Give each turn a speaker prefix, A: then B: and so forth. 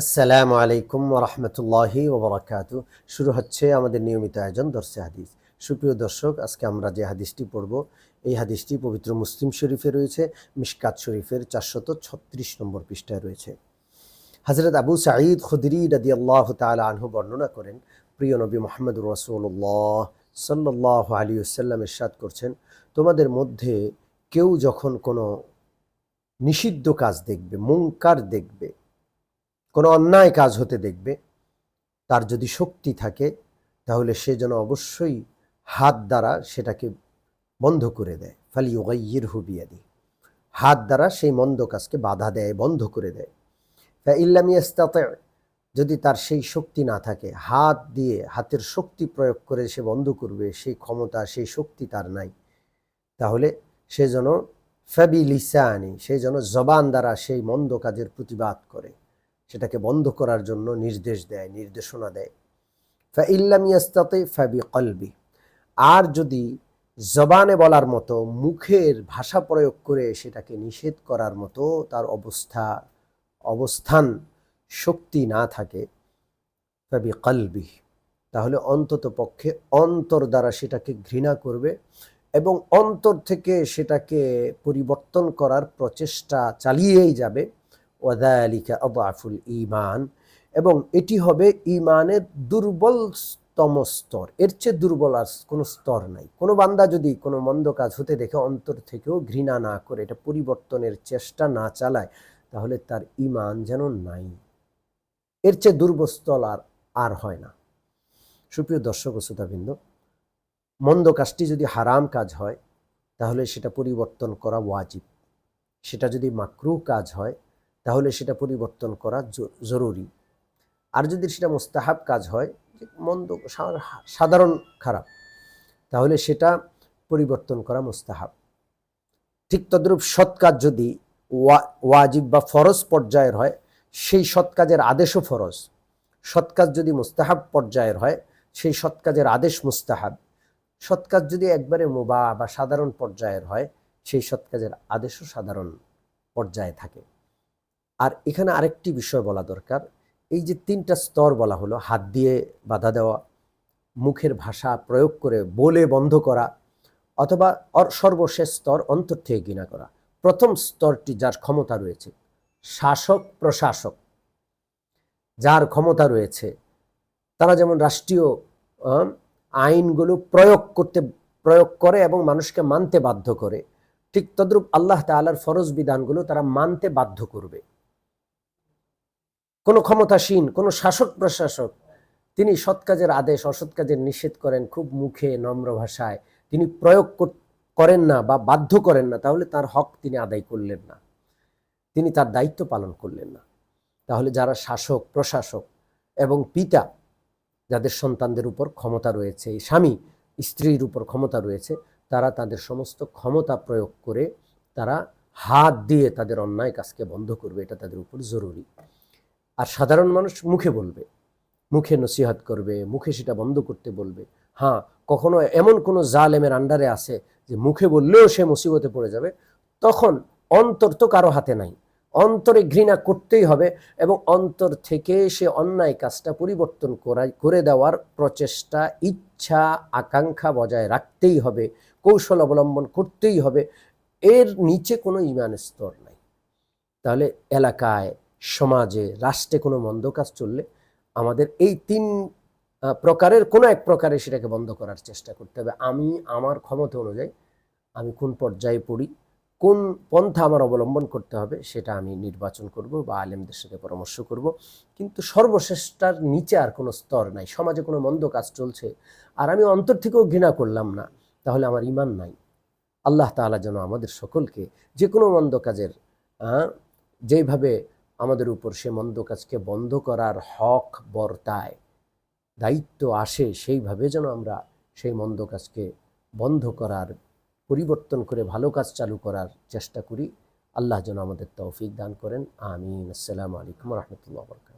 A: আসসালামু আলাইকুম রহমতুল্লাহি ওবরাকাতু শুরু হচ্ছে আমাদের নিয়মিত আয়োজন দর্শে হাদিস। সুপ্রিয় দর্শক, আজকে আমরা যে হাদিসটি পড়ব, এই হাদিসটি পবিত্র মুসলিম শরীফে রয়েছে, মিশকাত শরীফের চারশত ছত্রিশ নম্বর পৃষ্ঠায় রয়েছে। হজরত আবু সাঈদ খুদরি রাদি আল্লাহ তালা আনহু বর্ণনা করেন, প্রিয় নবী মোহাম্মদ রসুল্লাহ সাল্লাহ আলী সাল্লাম ইরশাদ করছেন, তোমাদের মধ্যে কেউ যখন কোনো নিষিদ্ধ কাজ দেখবে মুঙ্কার দেখবে কোনো অন্যায় কাজ হতে দেখবে, তার যদি শক্তি থাকে, তাহলে সে যেন অবশ্যই হাত দ্বারা সেটাকে বন্ধ করে দেয়। ফালি ওগাইয়ের হুবিয়াদি হাত দ্বারা সেই মন্দ কাজকে বাধা দেয়, বন্ধ করে দেয়। ফা ইল্লামিয়াস্তাতে যদি তার সেই শক্তি না থাকে, হাত দিয়ে হাতের শক্তি প্রয়োগ করে সে বন্ধ করবে, সেই ক্ষমতা, সেই শক্তি তার নাই, তাহলে সে যেন ফ্যাবি লিসানি সে যেন জবান দ্বারা সেই মন্দ কাজের প্রতিবাদ করে। সেটাকে বন্ধ করার জন্য নির্দেশ দেয়, নির্দেশনা দেয়। ফা ইল্লাম ইয়াস্তাতে ফাবি কলবি আর যদি জবানে বলার মতো মুখের ভাষা প্রয়োগ করে সেটাকে নিষেধ করার মতো তার অবস্থা, অবস্থান, শক্তি না থাকে ফাবি কলবি তাহলে অন্তত পক্ষে অন্তর দ্বারা সেটাকে ঘৃণা করবে এবং অন্তর থেকে সেটাকে পরিবর্তন করার প্রচেষ্টা চালিয়েই যাবে। ওয়াদালিকা আবাফুল ইমান এবং এটি হবে ইমানের দুর্বলতম স্তর। এর চেয়ে দুর্বল আর কোনো স্তর নাই। কোনো বান্দা যদি কোনো মন্দ কাজ হতে দেখে অন্তর থেকেও ঘৃণা না করে, এটা পরিবর্তনের চেষ্টা না চালায়, তাহলে তার ইমান যেন নাই। এর চেয়ে দুর্বস্তল আর আর হয় না। সুপ্রিয় দর্শক শ্রোতাবৃন্দ, মন্দ কাজটি যদি হারাম কাজ হয়, তাহলে সেটা পরিবর্তন করা ওয়াজিব। সেটা যদি মাকরু কাজ হয় তাহলে সেটা পরিবর্তন করা জরুরি। আর যদি সেটা মোস্তাহাব কাজ হয় মন্দ সাধারণ খারাপ, তাহলে সেটা পরিবর্তন করা মোস্তাহাব। ঠিক তদ্রূপ সৎ কাজ যদি ওয়া, ওয়াজিব বা ফরজ পর্যায়ের হয়, সেই সৎ কাজের আদেশও ফরজ। সৎ কাজ যদি মুস্তাহাব পর্যায়ের হয়, সেই সৎ কাজের আদেশ মুস্তাহাব। সৎ কাজ যদি একবারে মোবা বা সাধারণ পর্যায়ের হয়, সেই সৎ কাজের আদেশও সাধারণ পর্যায়ে থাকে। আর এখানে আরেকটি বিষয় বলা দরকার। এই যে তিনটা স্তর বলা হলো, হাত দিয়ে বাধা দেওয়া, মুখের ভাষা প্রয়োগ করে বলে বন্ধ করা, অথবা সর্বশেষ স্তর অন্তর থেকে ঘৃণা করা। প্রথম স্তরটি যার ক্ষমতা রয়েছে, শাসক প্রশাসক। যার ক্ষমতা রয়েছে, তারা যেমন রাষ্ট্রীয় আইনগুলো প্রয়োগ করতে, প্রয়োগ করে এবং মানুষকে মানতে বাধ্য করে, ঠিক তদ্রূপ আল্লাহ তাআলার ফরজ বিধানগুলো তারা মানতে বাধ্য করবে। কোনো ক্ষমতাসীন, কোনো শাসক প্রশাসক, তিনি সৎ কাজের আদেশ, অসৎ কাজের নিষেধ করেন খুব মুখে, নম্র ভাষায়। তিনি প্রয়োগ কর- করেন না বা বাধ্য করেন না, তাহলে তার হক তিনি আদায় করলেন না। তিনি তার দায়িত্ব পালন করলেন না। তাহলে যারা শাসক, প্রশাসক এবং পিতা, যাদের সন্তানদের উপর ক্ষমতা রয়েছে, স্বামী, স্ত্রীর উপর ক্ষমতা রয়েছে, তারা তাদের সমস্ত ক্ষমতা প্রয়োগ করে তারা হাত দিয়ে তাদের অন্যায় কাজকে বন্ধ করবে, এটা তাদের উপর জরুরি। আর সাধারণ মানুষ মুখে বলবে, মুখে নসিহাত করবে, মুখে সেটা বন্ধ করতে বলবে। হ্যাঁ কখনো এমন কোনো জালেমের আন্ডারে আছে যে মুখে বললেও সে মুসিবতে পড়ে যাবে, তখন অন্তর তো কারও হাতে নাই। অন্তরে ঘৃণা করতেই হবে এবং অন্তর থেকে সে অন্যায় কাজটা পরিবর্তন করা দেওয়ার প্রচেষ্টা, ইচ্ছা, আকাঙ্ক্ষা বজায় রাখতেই হবে, কৌশল অবলম্বন করতেই হবে। এর নিচে কোনো ইমান স্তর নাই। তাহলে এলাকায় সমাজে, রাষ্ট্রে কোনো মন্দ কাজ চললে আমাদের এই তিন প্রকারের কোনো এক প্রকারে সেটাকে বন্ধ করার চেষ্টা করতে হবে। আমি আমার ক্ষমতা অনুযায়ী আমি কোন পর্যায়ে পড়ি, কোন পন্থা আমার অবলম্বন করতে হবে সেটা আমি নির্বাচন করব বা আলেমদের সাথে পরামর্শ করব। কিন্তু সর্বশ্রেষ্ঠার নিচে আর কোনো স্তর নাই। সমাজে কোনো মন্দ কাজ চলছে আর আমি অন্তর থেকেও ঘৃণা করলাম না, তাহলে আমার ইমান নাই। আল্লাহ তাআলা যেন আমাদের সকলকে যে কোনো মন্দ কাজের যেভাবে আমাদের উপর সে মন্দ কাজকে বন্ধ করার হক বর্তায়। দায়িত্ব আসে সেইভাবে যেন আমরা সেই মন্দ কাজকে বন্ধ করার, পরিবর্তন করে ভালো কাজ চালু করার চেষ্টা করি। আল্লাহ যেন আমাদের তৌফিক দান করেন। আমিন। আসসালামু আলাইকুম রহমতুল্লাহ বরকাত